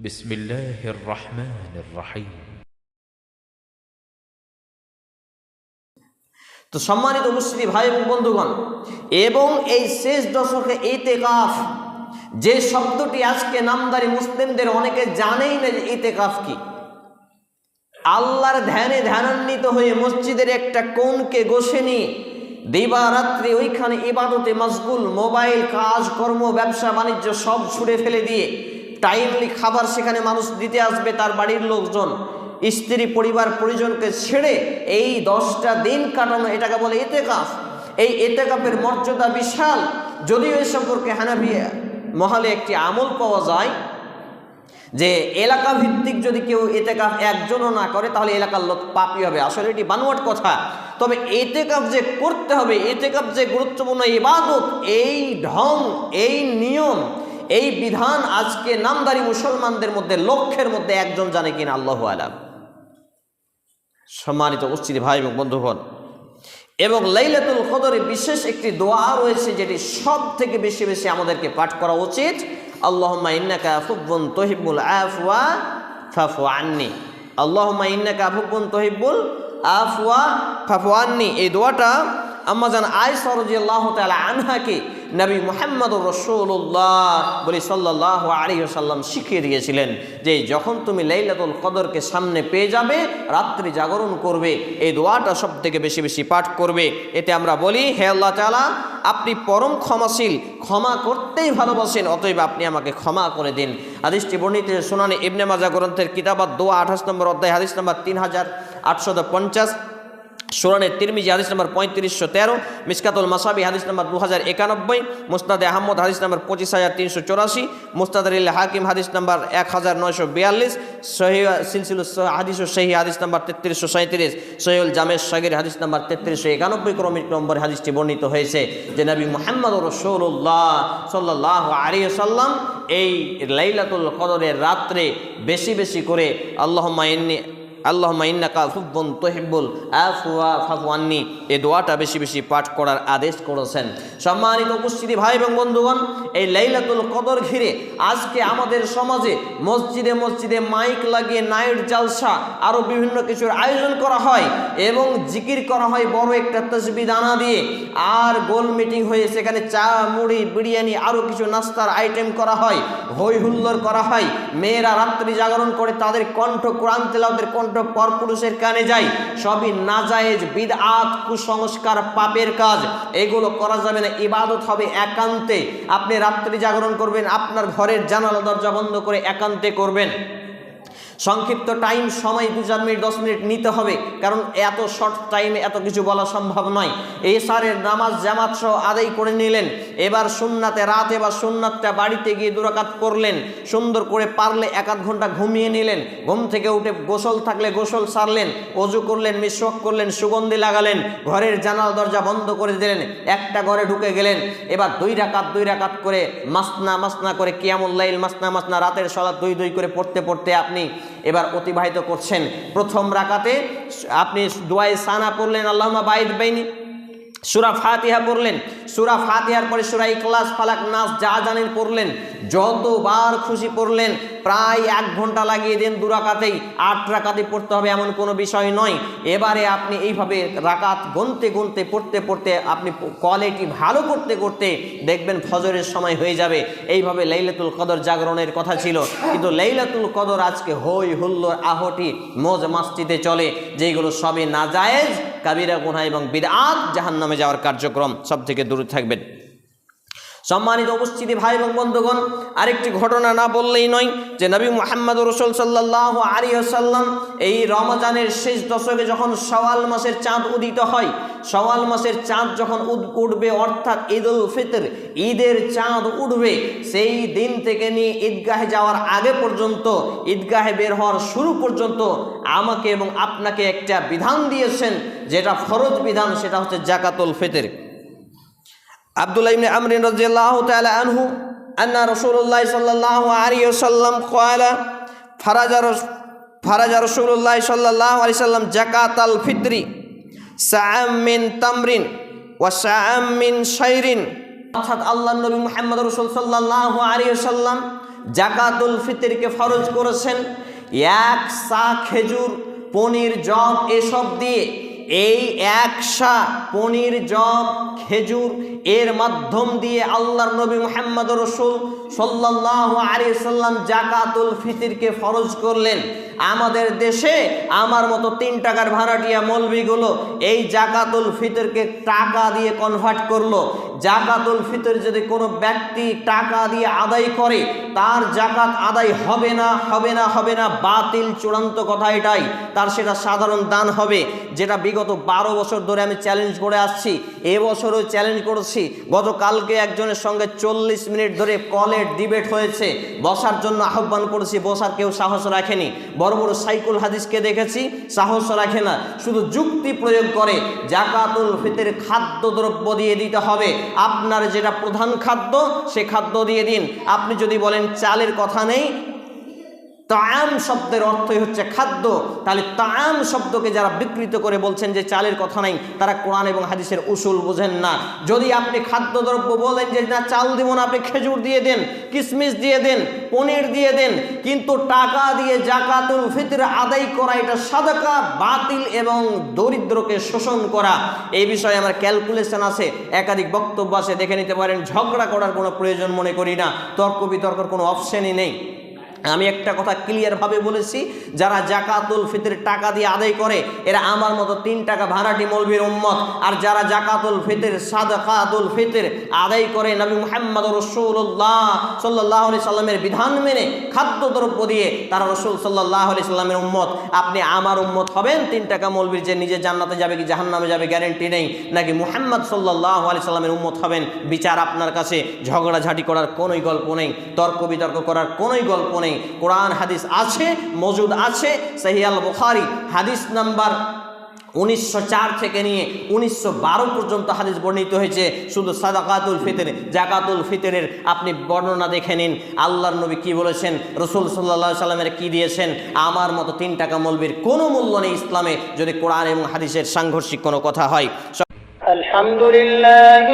بسم الله الرحمن الرحيم তো সম্মানিত মুসলিম ভাই এবং বন্ধুগণ এবং এই শেষ দশকে ইতেকাফ যে শব্দটি আজকে নামদারি মুসলিমদের অনেকে জানেই না যে ইতেকাফ কি আল্লাহর ধ্যানে ধ্যানান্বিত হয়ে মসজিদের একটা কোণকে গোসে নিয়ে দিবারাত্রি ওইখানে ইবাদতে মশগুল মোবাইল কাজ কর্ম ব্যবসা বাণিজ্য সব ছুড়ে ফেলে দিয়ে টাইমলি খাবার সেখানে মানুষ দিতে আসবে, তার বাড়ির লোকজন, স্ত্রী, পরিবার, পরিজনকে ছেড়ে এই দশটা দিন কাটানো, এটাকে বলে এতেকাফ এই এতেকাফের মর্যাদা বিশাল। যদিও এ সম্পর্কে হানাবিয়া মহলে একটি আমল পাওয়া যায় যে এলাকা ভিত্তিক যদি কেউ এতেকাফ একজনও না করে, তাহলে এলাকার লোক পাপি হবে। আসলে এটি বানোয়াট কথা। তবে এতেকাফ যে করতে হবে এতেকাফ যে গুরুত্বপূর্ণ ইবাদত, এই ঢং, এই নিয়ম এই বিধান আজকে নামদারি মুসলমানদের মধ্যে, লক্ষ্যের মধ্যে একজন জানে কিনা? আল্লাহ আলাম। সম্মানিত উপস্থিতি ভাই এবং বন্ধুগণ, এবং লাইলাতুল কদরে বিশেষ একটি দোয়া রয়েছে যেটি সব থেকে বেশি বেশি আমাদেরকে পাঠ করা উচিত। আল্লাহম্মা ইন্নাকা তহিবুল ইন্নাকা তহিবুল এই দোয়াটা আম্মাজান আয়সা রাদিয়াল্লাহু তাআলা আনহাকে নবী মোহাম্মদ রসুল্লাহ বলি সাল্লাহ আলী সাল্লাম শিখিয়ে দিয়েছিলেন যে যখন তুমি লাইলাতুল কদরকে সামনে পেয়ে যাবে, রাত্রি জাগরণ করবে, এই দোয়াটা সব থেকে বেশি বেশি পাঠ করবে। এতে আমরা বলি, হে আল্লাহ তালা আপনি পরম ক্ষমাশীল, ক্ষমা করতেই ভালোবাসেন, অতএব আপনি আমাকে ক্ষমা করে দিন। হাদিসটি বর্ণিত শোনানি ইবনে মাজা গ্রন্থের কিতাবাত দোয়া আঠাশ নম্বর অধ্যায়, হাদিস নম্বর তিন হাজার আটশত পঞ্চাশ। সুরানের তিরমিজি, হাদিস নম্বর পঁয়ত্রিশশো তেরো, মিসকাতুল মাসাবি, হাদিস নম্বর দু হাজার একানব্বই মুস্তাদে আহমদ, হাদিস নম্বর পঁচিশ হাজার তিনশো চৌরাশি মুস্তাদুল হাকিম, হাদিস নম্বর এক হাজার নয়শো বিয়াল্লিশ, সহি সিলসিল হাদিস সহি, হাদিস নম্বর তেত্রিশশো সাঁত্রিশ সহিউল জামেশ সাগির, হাদিস নম্বর তেত্রিশশো একানব্বই ক্রমিক নম্বর হাদিসটি বর্ণিত হয়েছে যে নবী মোহাম্মদ রসৌল্লাহ সাল্লাহ আলী সাল্লাম এই লাইলাতুল কদরের রাত্রে বেশি বেশি করে আল্লাহ মাইন্নি আল্লাহ ইন্নাকা ফুব্বন তহিবুল আফওয়া ফাফওয়ান্নি এই দোয়াটা বেশি বেশি পাঠ করার আদেশ করেছেন। সম্মানিত উপস্থিতি ভাই এবং বন্ধুগণ, এই লাইলাতুল কদর ঘিরে আজকে আমাদের সমাজে মসজিদে মসজিদে মাইক লাগিয়ে নাইট জালসা আরও বিভিন্ন কিছুর আয়োজন করা হয় এবং জিকির করা হয় বড় একটা তসবি দানা দিয়ে। আর গোল মিটিং হয়ে সেখানে চা, মুড়ি, বিরিয়ানি আরও কিছু নাস্তার আইটেম করা হয় হই হুল্লোড় করা হয়। মেয়েরা রাত্রি জাগরণ করে তাদের কণ্ঠ, কোরআন তেলাওদের কণ্ঠ পরপুরুষের কানে যায় সবই নাজায়েজ, বিদআত, কুসংস্কার, পাপের কাজ। এগুলো করা যাবে না, ইবাদত হবে একান্তে। আপনি রাত্রি জাগরণ করবেন, আপনার ঘরের জানালা দরজা বন্ধ করে একান্তে করবেন। সংক্ষিপ্ত টাইম সময়, দু চার মিনিট, দশ মিনিট নিতে হবে। কারণ এত শর্ট টাইমে এত কিছু বলা সম্ভব নয়। এই সারের নামাজ জামাত সহ আদায় করে নিলেন। এবার সুন্নাতে রাতে বা সুন্নাতটা বাড়িতে গিয়ে দুরাকাত করলেন। সুন্দর করে পারলে এক আধ ঘণ্টা ঘুমিয়ে নিলেন। ঘুম থেকে উঠে গোসল থাকলে গোসল সারলেন। অজু করলেন মিশ্রক করলেন, সুগন্ধি লাগালেন। ঘরের জানাল, দরজা বন্ধ করে দিলেন। একটা ঘরে ঢুকে গেলেন। এবার দুই রাকাত দুই রাকাত করে মাসনা মাসনা করে কিয়ামুল্লাইল মাসনা মাসনা রাতের সলা দুই দুই করে পড়তে পড়তে আপনি এবার অতিবাহিত করছেন। প্রথম রাকাতে আপনি দোয়াই সানা পড়লেন আল্লাহমা বাইদ বাইনি। সুরা ফাতিহা পড়লেন। সুরা ফাতিহার পরে সুরা ইখলাস, ফালাক, নাস, যা জানেন পড়লেন। যতবার খুশি পড়লেন, প্রায় এক ঘণ্টা লাগিয়ে দেন দু রাকাতেই। আট রাকাতে পড়তে হবে এমন কোনো বিষয় নয়। এবারে আপনি এইভাবে রাকাত গুনতে গুনতে, পড়তে পড়তে, আপনি কোয়ালিটি ভালো করতে করতে দেখবেন ফজরের সময় হয়ে যাবে। এইভাবে লাইলাতুল কদর জাগরণের কথা ছিল। কিন্তু লাইলাতুল কদর আজকে হই হুল্লোর আহটি, মোজ মাস্তিতে চলে যেগুলো সবই নাজায়েজ কাবিরা গুনা এবং বিদআত জাহান্নামে যাওয়ার কার্যক্রম সব থেকে দূরে থাকবেন। সম্মানিত উপস্থিতি ভাই এবং বন্ধুগণ, আরেকটি ঘটনা না বললেই নয় যে নবী মোহাম্মদ রসুল সাল্লাহ আলী আসাল্লাম এই রমজানের শেষ দশকে যখন সওয়াল মাসের চাঁদ উদিত হয় সওয়াল মাসের চাঁদ যখন উঠবে অর্থাৎ ঈদ উল ফিতর, ঈদের চাঁদ উঠবে, সেই দিন থেকে নিয়ে ঈদগাহে যাওয়ার আগে পর্যন্ত, ঈদগাহে বের হওয়ার শুরু পর্যন্ত আমাকে এবং আপনাকে একটা বিধান দিয়েছেন, যেটা ফরজ বিধান, সেটা হচ্ছে জাকাতুল ফিতর। আবদুল্লাহ ইবনে আমরিন রাদিয়াল্লাহু তাআলা আনহু আন্না রাসূলুল্লাহ সাল্লাল্লাহু আলাইহি ওয়াসাল্লাম ক্বালা, ফারাজা ফারাজা রাসূলুল্লাহ সাল্লাল্লাহু আলাইহি সাল্লাম যাকাতাল ফিত্রি, সাআম মিন তামরিন ও সাআম মিন শাইরিন। অর্থাৎ আল্লাহ নবী মুহাম্মদ রসুল সাল্লাল্লাহু আলাইহি ওয়াসাল্লাম জাকাতুল ফিতরকে ফরজ করেছেন। এক সা খেজুর, পনির জব এসব দিয়ে এই এক সা পনির, জব, খেজুর এর মাধ্যম দিয়ে আল্লাহর নবী মোহাম্মদ রসুল সাল্লাহ আলী সাল্লাম জাকাতুল ফিতিরকে ফরজ করলেন। আমাদের দেশে আমার মতো তিন টাকার ভাড়াটিয়া মলবিগুলো এই জাকাতুল ফিতরকে টাকা দিয়ে কনভার্ট করল। জাকাতুল ফিতর যদি কোনো ব্যক্তি টাকা দিয়ে আদায় করে তার জাকাত আদায় হবে না হবে না হবে না, বাতিল চূড়ান্ত কথা এটাই। তার সেটা সাধারণ দান হবে, যেটা বিগত বারো বছর ধরে আমি চ্যালেঞ্জ করে আসছি। এবছরও চ্যালেঞ্জ করেছি। গতকালকে একজনের সঙ্গে চল্লিশ মিনিট ধরে কলের ডিবেট হয়েছে। বসার জন্য আহ্বান করেছি, বসার কেউ সাহস রাখেনি। বড় বড় সাইকুল হাদিসকে দেখেছি, সাহস রাখে না। শুধু যুক্তি প্রয়োগ করে জাকাতুল ফিতের খাদ্যদ্রব্য দিয়ে দিতে হবে। আপনার যেটা প্রধান খাদ্য, সে খাদ্য দিয়ে দিন। আপনি যদি বলেন চালের কথা নেই। তায়াম শব্দের অর্থই হচ্ছে খাদ্য। তাহলে তায়াম শব্দকে যারা বিকৃত করে বলছেন যে চালের কথা নাই, তারা কোরআন এবং হাদিসের উসুল বোঝেন না। যদি আপনি খাদ্যদ্রব্য বলেন যে, না, চাল দিব না, আপনি খেজুর দিয়ে দেন কিশমিশ দিয়ে দেন, পনির দিয়ে দেন, কিন্তু টাকা দিয়ে জাকাতুল ফিতর আদায় করা, এটা সাদাকা, বাতিল এবং দরিদ্রকে শোষণ করা। এই বিষয়ে আমার ক্যালকুলেশন আছে, একাধিক বক্তব্য আছে, দেখে নিতে পারেন। ঝগড়া করার কোনো প্রয়োজন মনে করি না। তর্ক বিতর্কর কোনো অপশনই নেই। আমি একটা কথা ক্লিয়ারভাবে বলেছি, যারা জাকাতুল ফিতর টাকা দিয়ে আদায় করে, এরা আমার মতো তিন টাকা ভাড়াটি মলবির উম্মত। আর যারা জাকাতুল ফিতর, সাদাকাতুল ফিতর আদায় করে, নবী মুহাম্মদ রসুল্লাহ সাল্লাহ আলি সাল্লামের বিধান মেনে, খাদ্যদ্রব্য দিয়ে, তারা রসুল সাল্লাহ আলি সাল্লামের উম্মত। আপনি আমার উম্মত হবেন, তিন টাকা মলবির যে নিজে জান্নাতে যাবে কি জাহান্নামে যাবে গ্যারেন্টি নেই, নাকি মুহাম্মদ সাল্লাহ আলি সাল্লামের উম্মত হবেন? বিচার আপনার কাছে, ঝগড়াঝাটি করার কোনোই গল্প নেই, তর্ক বিতর্ক করার কোনোই গল্প নেই। নেই। কোরআন, হাদিস আছে, মজুদ আছে। সহিয়াল বুখারি, হাদিস নাম্বার উনিশশো থেকে নিয়ে উনিশশো পর্যন্ত হাদিস বর্ণিত হয়েছে। শুধু সাদাকাতুল ফিতর, জাকাতুল ফিতরের আপনি বর্ণনা দেখে নিন। আল্লাহর নবী কি বলেছেন? রসুল সাল্লা সাল্লামের কি দিয়েছেন? আমার মতো তিন টাকা মলবির কোনো মূল্য নেই ইসলামে যদি কোরআন এবং হাদিসের সাংঘর্ষিক কোনো কথা হয়। আলহামদুলিল্লাহ